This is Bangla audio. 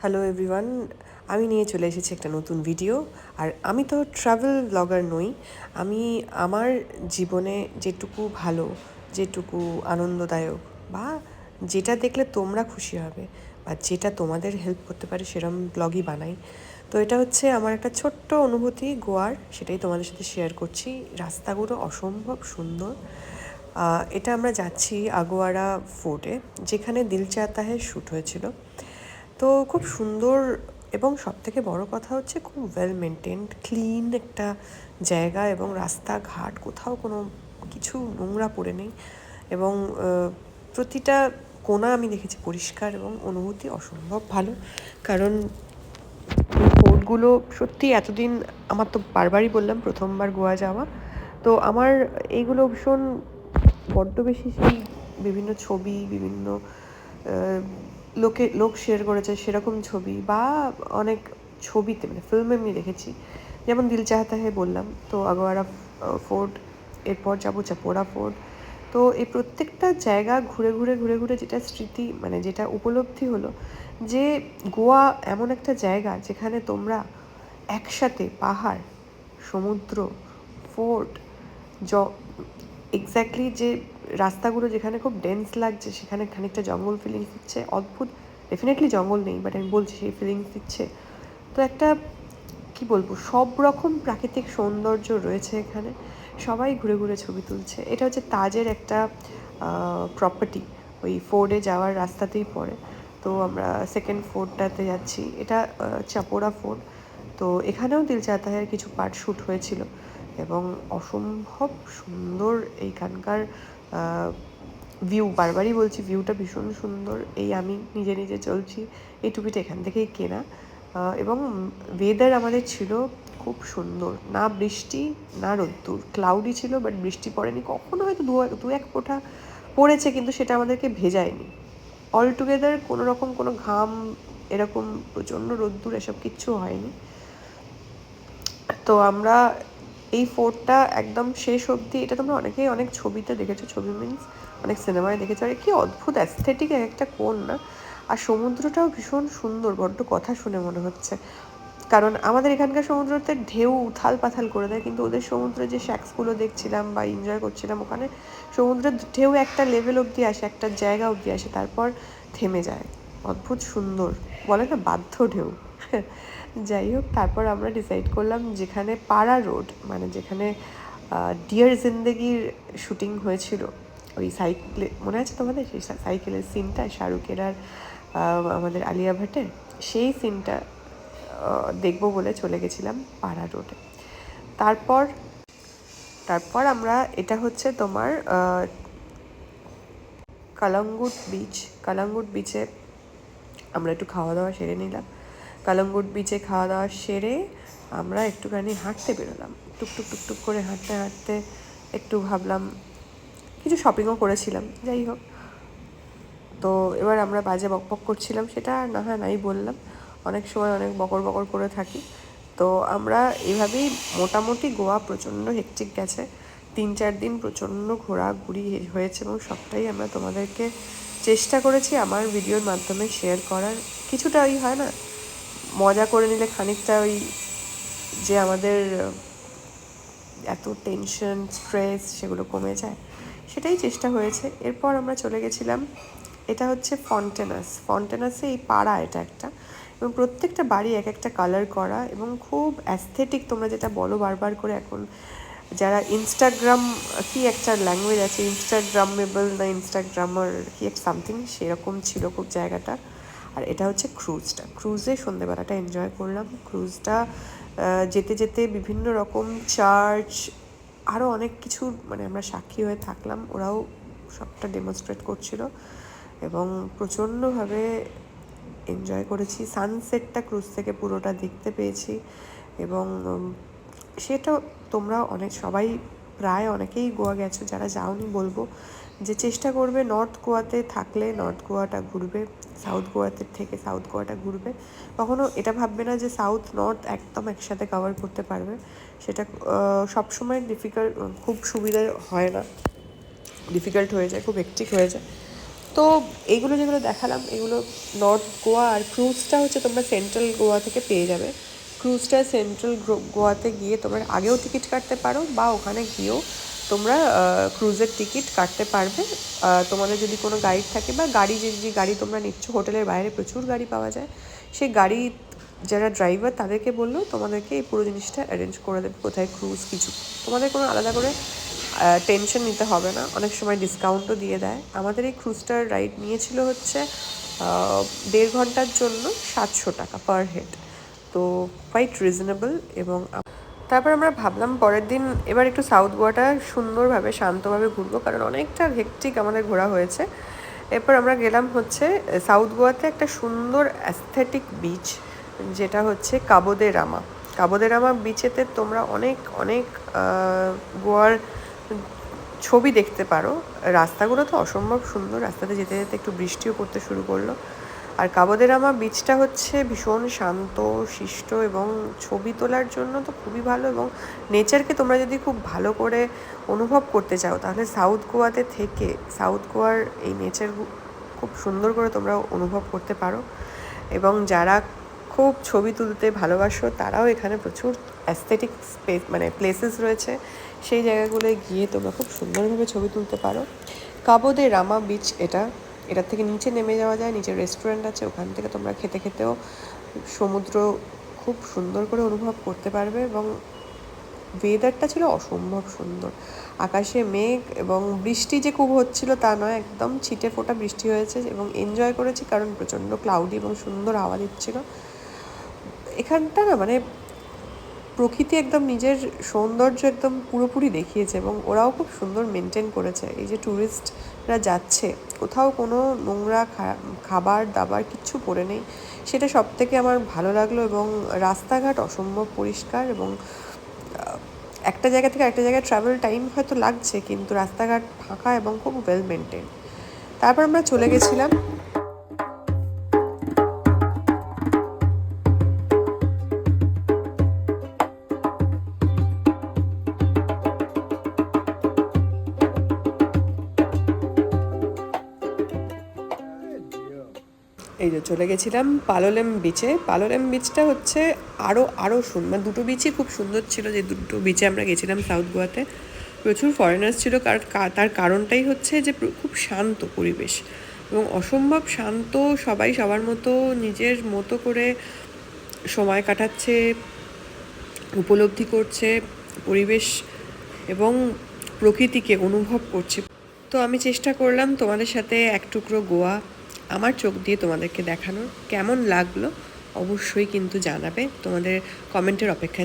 হ্যালো এভরিওয়ান আমি নিয়ে চলে এসেছি একটা নতুন ভিডিও আর আমি তো ট্রাভেল ব্লগার নই। আমি আমার জীবনে যেটুকু ভালো, যেটুকু আনন্দদায়ক বা যেটা দেখলে তোমরা খুশি হবে বা যেটা তোমাদের হেল্প করতে পারে সেরকম ব্লগই বানাই। তো এটা হচ্ছে আমার একটা ছোট্ট অনুভূতি গোয়ার, সেটাই তোমাদের সাথে শেয়ার করছি। রাস্তাগুলো অসম্ভব সুন্দর। এটা আমরা যাচ্ছি আগোয়ারা ফোর্টে যেখানে দিল চাহতা শ্যুট হয়েছিল। তো খুব সুন্দর এবং সব থেকে বড় কথা হচ্ছে খুব ওয়েল মেনটেন্ড ক্লিন একটা জায়গা এবং রাস্তাঘাট। কোথাও কোনো কিছু নোংরা পড়ে নেই এবং প্রতিটা কোনা আমি দেখেছি পরিষ্কার এবং অনুভূতি অসম্ভব ভালো। কারণ ফোর্টগুলো সত্যি এতদিন আমার তো বারবারই বললাম প্রথমবার গোয়া যাওয়া। তো আমার এইগুলো ভীষণ বড্ড বেশি সেই বিভিন্ন ছবি, বিভিন্ন লোকে, লোক শেয়ার করেছে সেরকম ছবি বা অনেক ছবিতে মানে ফিল্মে আমি দেখেছি। যেমন দিল চাহতা বললাম, তো আগোয়ারা ফোর্ট এরপর যাব চাপোরা ফোর্ট তো এই প্রত্যেকটা জায়গা ঘুরে ঘুরে ঘুরে ঘুরে যেটা স্মৃতি মানে যেটা উপলব্ধি হলো যে গোয়া এমন একটা জায়গা যেখানে তোমরা একসাথে পাহাড়, সমুদ্র ফোর্ট জ এক্স্যাক্টলি যে রাস্তাগুলো যেখানে খুব ডেন্স লাগছে সেখানে খানিকটা জঙ্গল ফিলিংস দিচ্ছে। অদ্ভুত ডেফিনেটলি জঙ্গল নেই বাট আমি বলছি সেই ফিলিংস দিচ্ছে। তো একটা কি বলব সব রকম প্রাকৃতিক সৌন্দর্য রয়েছে এখানে। সবাই ঘুরে ঘুরে ছবি তুলছে। এটা হচ্ছে তাজের একটা প্রপার্টি ওই ফোর্ডে যাওয়ার রাস্তাতেই পড়ে। তো আমরা সেকেন্ড ফোর্ডটাতে যাচ্ছি। এটা আহ, চাপোরা ফোর্ট তো এখানেও দিল চাহতা হ্যায়ের কিছু পার্ট শ্যুট হয়েছিল। এবং অসম্ভব সুন্দর এইখানকার ভিউ বারবারই বলছি ভিউটা ভীষণ সুন্দর, এই আমি নিজে নিজে চলছি, এই টুপিটা এখান থেকেই কেনা। এবং ওয়েদার আমাদের ছিল খুব সুন্দর, না বৃষ্টি, না রোদ্দুর ক্লাউডি ছিল বাট বৃষ্টি পড়েনি, কখনো হয়তো দু এক- ফোঁটা পড়েছে, কিন্তু সেটা আমাদেরকে ভেজায়নি। অল টুগেদার কোনো রকম কোনো ঘাম, এরকম প্রচণ্ড রোদ্দুর, এসব কিচ্ছু হয়নি। তো আমরা এই ফোরটা একদম শেষ অবধি, এটা তোমরা অনেকেই অনেক ছবিতে দেখেছ, ছবি মিন্স অনেক সিনেমায় দেখেছ, আর কি অদ্ভুত অ্যাস্থেটিক এক একটা কোণ না? আর সমুদ্রটাও ভীষণ সুন্দর, বড্ড কথা শুনে মনে হচ্ছে। কারণ আমাদের এখানকার সমুদ্রতে ঢেউ উথাল পাথাল করে দেয়, কিন্তু ওদের সমুদ্রে যে শ্যাক্সগুলো দেখছিলাম বা এনজয় করছিলাম, ওখানে সমুদ্রের ঢেউ একটা লেভেল অবধি আসে, একটা জায়গা অবধি আসে, তারপর থেমে যায়। অদ্ভুত সুন্দর, বলে না বাধ্য ঢেউ। যাই হোক, তারপর আমরা ডিসাইড করলাম যেখানে পাড়া রোড মানে যেখানে ডিয়ার জিন্দেগির শুটিং হয়েছিল। ওই সাইকেলে মনে আছে তোমাদের? সেই সাইকেলের সিনটা শাহরুখের আর আমাদের আলিয়া ভাটের? সেই সিনটা দেখব বলে চলে গেছিলাম পাড়া রোডে তারপর তারপর আমরা, এটা হচ্ছে তোমার কালাঙ্গুট বিচ কালাঙ্গুট বিচে আমরা একটু খাওয়া দাওয়া সেরে নিলাম। কালাঙ্গুট বিচে খাওয়া দাওয়া সেরে আমরা একটুখানি হাঁটতে বেরোলাম। টুকটুক টুকটুক করে হাঁটতে হাঁটতে একটু ভাবলাম, কিছু শপিংও করেছিলাম, যাই হোক। তো এবার আমরা বাজে বকবক করছিলাম, সেটা না হয় নাই বললাম। অনেক সময় অনেক বকর বকর করে থাকি। তো আমরা এভাবেই মোটামুটি গোয়া প্রচণ্ড হেকচিক গেছে। তিন, চার দিন প্রচণ্ড ঘোরাঘুরি হয়েছে এবং সবটাই আমরা তোমাদেরকে চেষ্টা করেছি আমার ভিডিওর মাধ্যমে শেয়ার করার। কিছুটা ওই হয় না? মজা করে নিলে খানিকটা ওই যে আমাদের এত টেনশন স্ট্রেস সেগুলো কমে যায়, সেটাই চেষ্টা হয়েছে। এরপর আমরা চলে গেছিলাম, এটা হচ্ছে ফন্টেনাস ফন্টেনাসে এই পাড়া এটা একটা। এবং প্রত্যেকটা বাড়ি এক একটা কালার করা এবং খুব অ্যাস্থেটিক তোমরা যেটা বলো বারবার করে এখন, যারা ইনস্টাগ্রাম কি একটা ল্যাঙ্গুয়েজ আছে ইনস্টাগ্রামেবল না ইনস্টাগ্রামার কি এক সামথিং সেরকম ছিল খুব জায়গাটা। আর এটা হচ্ছে ক্রুজটা ক্রুজে সন্ধেবেলাটা এনজয় করলাম। ক্রুজটা যেতে যেতে বিভিন্ন রকম চার্চ আরও অনেক কিছু মানে আমরা সাক্ষী হয়ে থাকলাম। ওরাও সবটা ডেমনস্ট্রেট করছিল এবং প্রচণ্ডভাবে এনজয় করেছি। সানসেটটা ক্রুজ থেকে পুরোটা দেখতে পেয়েছি এবং সেটা তোমরা অনেক, সবাই প্রায় অনেকেই গোয়া গেছো, যারা যাওনি বলব। যে চেষ্টা করবে নর্থ গোয়াতে থাকলে, নর্থ গোয়াটা ঘুরবে, সাউথ গোয়াতে থেকে সাউথ গোয়াটা ঘুরবে। কখনও এটা ভাববে না যে সাউথ, নর্থ একদম একসাথে কভার করতে পারবে। সেটা সবসময় ডিফিকাল্ট খুব সুবিধা হয় না। ডিফিকাল্ট হয়ে যায়, খুব হেক্টিক হয়ে যায়। তো এইগুলো যেগুলো দেখালাম, এগুলো নর্থ গোয়া আর ক্রুজটা হচ্ছে তোমরা সেন্ট্রাল গোয়া থেকে পেয়ে যাবে। ক্রুজটা সেন্ট্রাল গোয়াতে গিয়ে তোমরা আগেও টিকিট কাটতে পারো বা ওখানে গিয়েও তোমরা ক্রুজের টিকিট কাটতে পারবে। তোমাদের যদি কোনো গাইড থাকে বা গাড়ি যে যে গাড়ি তোমরা নিচ্ছ হোটেলের বাইরে প্রচুর গাড়ি পাওয়া যায়। সেই গাড়ি যারা ড্রাইভার তাদেরকে বললেও তোমাদেরকে এই পুরো জিনিসটা অ্যারেঞ্জ করে দেবে কোথায় ক্রুজ কিছু। তোমাদের কোনো আলাদা করে টেনশন নিতে হবে না। অনেক সময় ডিসকাউন্টও দিয়ে দেয়। আমাদের এই ক্রুজটার রাইড নিয়েছিল হচ্ছে দেড় ঘণ্টার জন্য সাতশো টাকা পার হেড তো কোয়াইট রিজনেবল এবং তারপর আমরা ভাবলাম পরের দিন এবার একটু সাউথ গোয়াটা সুন্দরভাবে, শান্তভাবে ঘুরবো, কারণ অনেকটা হেকটিক আমাদের ঘোরা হয়েছে। এরপর আমরা গেলাম হচ্ছে সাউথ গোয়াতে একটা সুন্দর অ্যাস্থেটিক বিচ যেটা হচ্ছে কাবোদে রামা। কাবোদে রামা বিচেতে তোমরা অনেক অনেক গোয়ার ছবি দেখতে পারো। রাস্তাগুলো তো অসম্ভব সুন্দর, রাস্তাতে যেতে যেতে একটু বৃষ্টিও পড়তে শুরু করল। আর কাবোদেরামা বিচটা হচ্ছে ভীষণ শান্ত, শিষ্ট এবং ছবি তোলার জন্য তো খুবই ভালো এবং নেচারকে তোমরা যদি খুব ভালো করে অনুভব করতে চাও, তাহলে সাউথ গোয়াতে থেকে সাউথ গোয়ার এই নেচার খুব সুন্দর করে তোমরা অনুভব করতে পারো এবং যারা খুব ছবি তুলতে ভালোবাসো, তারাও এখানে প্রচুর অ্যাস্থেটিক স্পেস মানে প্লেসেস রয়েছে। সেই জায়গাগুলোয় গিয়ে তোমরা খুব সুন্দরভাবে ছবি তুলতে পারো। কাবোদে রামা বিচ এটা এটার থেকে নিচে নেমে যাওয়া যায়, নিচে রেস্টুরেন্ট আছে, ওখান থেকে তোমরা খেতে খেতেও সমুদ্র খুব সুন্দর করে অনুভব করতে পারবে এবং ওয়েদারটা ছিল অসম্ভব সুন্দর। আকাশে মেঘ এবং বৃষ্টি যে খুব হচ্ছিল তা নয়, একদম ছিটে ফোটা বৃষ্টি হয়েছে এবং এনজয় করেছি কারণ প্রচণ্ড ক্লাউডি এবং সুন্দর হাওয়া দিচ্ছিল এখানটা না মানে প্রকৃতি একদম নিজের সৌন্দর্য একদম পুরোপুরি দেখিয়েছে এবং ওরাও খুব সুন্দর মেনটেন করেছে। এই যে ট্যুরিস্টরা যাচ্ছে, কোথাও কোনো নোংরা খাবার দাবার কিচ্ছু পড়ে নেই। সেটা সব থেকে আমার ভালো লাগল এবং রাস্তাঘাট অসম্ভব পরিষ্কার এবং একটা জায়গা থেকে একটা জায়গায় ট্রাভেল টাইম হয়তো লাগছে, কিন্তু রাস্তাঘাট ফাঁকা এবং খুব ওয়েল মেনটেন তারপর আমরা চলে গেছিলাম এই যে চলে গেছিলাম পালোলেম বিচে পালোলেম বিচটা হচ্ছে আরও আরও সুন্দর দুটো বিচই খুব সুন্দর ছিল যে দুটো বিচে আমরা গেছিলাম সাউথ গোয়াতে। প্রচুর ফরেনার্স ছিল, কার তার কারণটাই হচ্ছে যে খুব শান্ত পরিবেশ এবং অসম্ভব শান্ত, সবাই সবার মতো নিজের মতো করে সময় কাটাচ্ছে, উপলব্ধি করছে পরিবেশ এবং প্রকৃতিকে অনুভব করছে। তো আমি চেষ্টা করলাম তোমাদের সাথে এক টুকরো গোয়া আমার চোখ দিয়ে তোমাদেরকে দেখানোর কেমন লাগল অবশ্যই কিন্তু জানাবে। তোমাদের কমেন্টের অপেক্ষায়